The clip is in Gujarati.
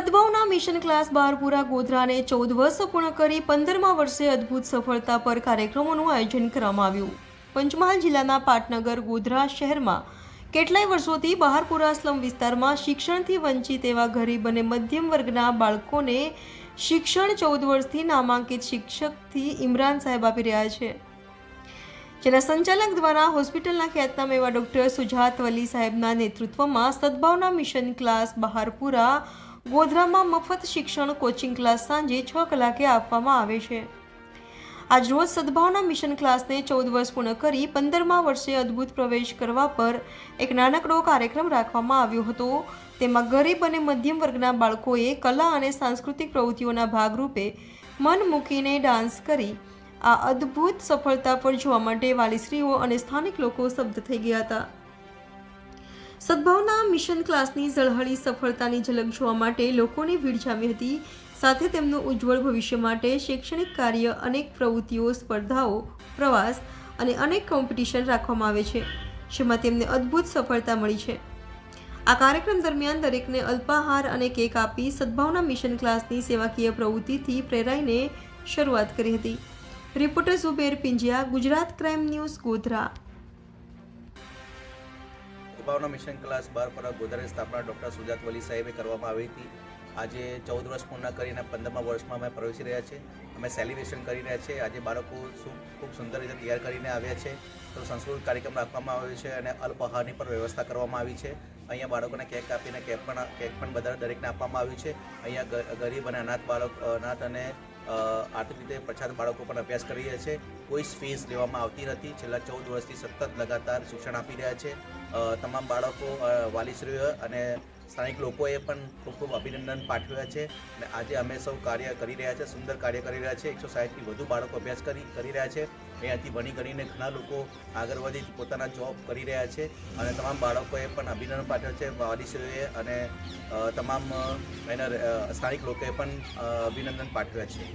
સદભાવના મિશન ક્લાસ બારપુરા ગોધરાને ચૌદ વર્ષ પૂર્ણ કરી પંદરમા વર્ષે અદ્ભુત સફળતા પર કાર્યક્રમોનું આયોજન કરવામાં આવ્યું. પંચમહાલ જિલ્લાના પાટનગર ગોધરા શહેરમાં કેટલાય વર્ષોથી બહારપુરા સ્લમ વિસ્તારમાં શિક્ષણથી વંચિત એવા ગરીબ અને મધ્યમ વર્ગના બાળકોને શિક્ષણ ચૌદ વર્ષથી નામાંકિત શિક્ષકથી ઇમરાન સાહેબ આપી રહ્યા છે. જેના સંચાલક દ્વારા હોસ્પિટલના ખ્યાતનામ એવા ડૉક્ટર સુજાત વલી સાહેબના નેતૃત્વમાં સદભાવના મિશન ક્લાસ બહારપુરા ગોધરામાં મફત શિક્ષણ કોચિંગ ક્લાસ સાંજે છ કલાકે આપવામાં આવે છે. આજરોજ સદભાવના મિશન ક્લાસને ચૌદ વર્ષ પૂર્ણ કરી પંદરમા વર્ષે અદ્ભુત પ્રવેશ કરવા પર એક નાનકડો કાર્યક્રમ રાખવામાં આવ્યો હતો. તેમાં ગરીબ અને મધ્યમ વર્ગના બાળકોએ કલા અને સાંસ્કૃતિક પ્રવૃત્તિઓના ભાગરૂપે મન મૂકીને ડાન્સ કરી. આ અદ્ભુત સફળતા પર જોવા માટે વાલીશ્રીઓ અને સ્થાનિક લોકો શબ્દ થઈ ગયા હતા. સદભાવના મિશન ક્લાસની ઝળહળી સફળતાની ઝલક જોવા માટે લોકોની ભીડ જામી હતી. સાથે તેમનું ઉજ્જવળ ભવિષ્ય માટે શૈક્ષણિક કાર્ય, અનેક પ્રવૃત્તિઓ, સ્પર્ધાઓ, પ્રવાસ અને અનેક કોમ્પિટિશન રાખવામાં આવે છે, જેમાં તેમને અદ્ભુત સફળતા મળી છે. આ કાર્યક્રમ દરમિયાન દરેકને અલ્પાહાર અને કેક આપી સદભાવના મિશન ક્લાસની સેવાકીય પ્રવૃત્તિથી પ્રેરાઈને શરૂઆત કરી હતી. Reporter Zuber Pinjiya, Gujarat crime news Godhra. ઉભાવના mission class બાર પર ગોધારાની સ્થાપના ડૉક્ટર સુજાત વલી સાહેબે કરવામાં આવી હતી. આજે ચૌદ વર્ષ પૂર્ણ કરીને પંદરમા વર્ષમાં અમે પ્રવેશી રહ્યા છે અમે સેલિબ્રેશન કરી રહ્યા છીએ. આજે બાળકો ખૂબ સુંદર રીતે તૈયાર કરીને આવ્યા છે. તો સંસ્કૃત કાર્યક્રમ રાખવામાં આવ્યો છે અને અલ્પાહારની પણ વ્યવસ્થા કરવામાં આવી છે. અહીંયા બાળકોને કેક કાપીને કેક પણ કેક પણ બધા દરેકને આપવામાં આવ્યું છે. અહીંયા ગરીબ અને અનાથ બાળક, અનાથ અને આર્થિક રીતે પછાત બાળકો પણ અભ્યાસ કરી રહ્યા છે. કોઈ જ ફીસ લેવામાં આવતી નથી. છેલ્લા ચૌદ વર્ષથી સતત લગાતાર શિક્ષણ આપી રહ્યા છે. તમામ બાળકો વાલીશ્રીઓ અને સ્થાનિક લોકોએ પણ ખૂબ ખૂબ અભિનંદન પાઠવ્યા છે. અને આજે અમે સૌ કાર્ય કરી રહ્યા છે, સુંદર કાર્ય કરી રહ્યા છે. એકસો સાહીઠથી વધુ બાળકો અભ્યાસ કરી કરી રહ્યા છે. અહીંયાથી ભણી ગણીને ઘણા લોકો આગળ વધી પોતાના જોબ કરી રહ્યા છે અને તમામ બાળકોએ પણ અભિનંદન પાઠવ્યા છે. વાલીશ્રીઓએ અને તમામ એના સ્થાનિક લોકોએ પણ અભિનંદન પાઠવ્યા છે.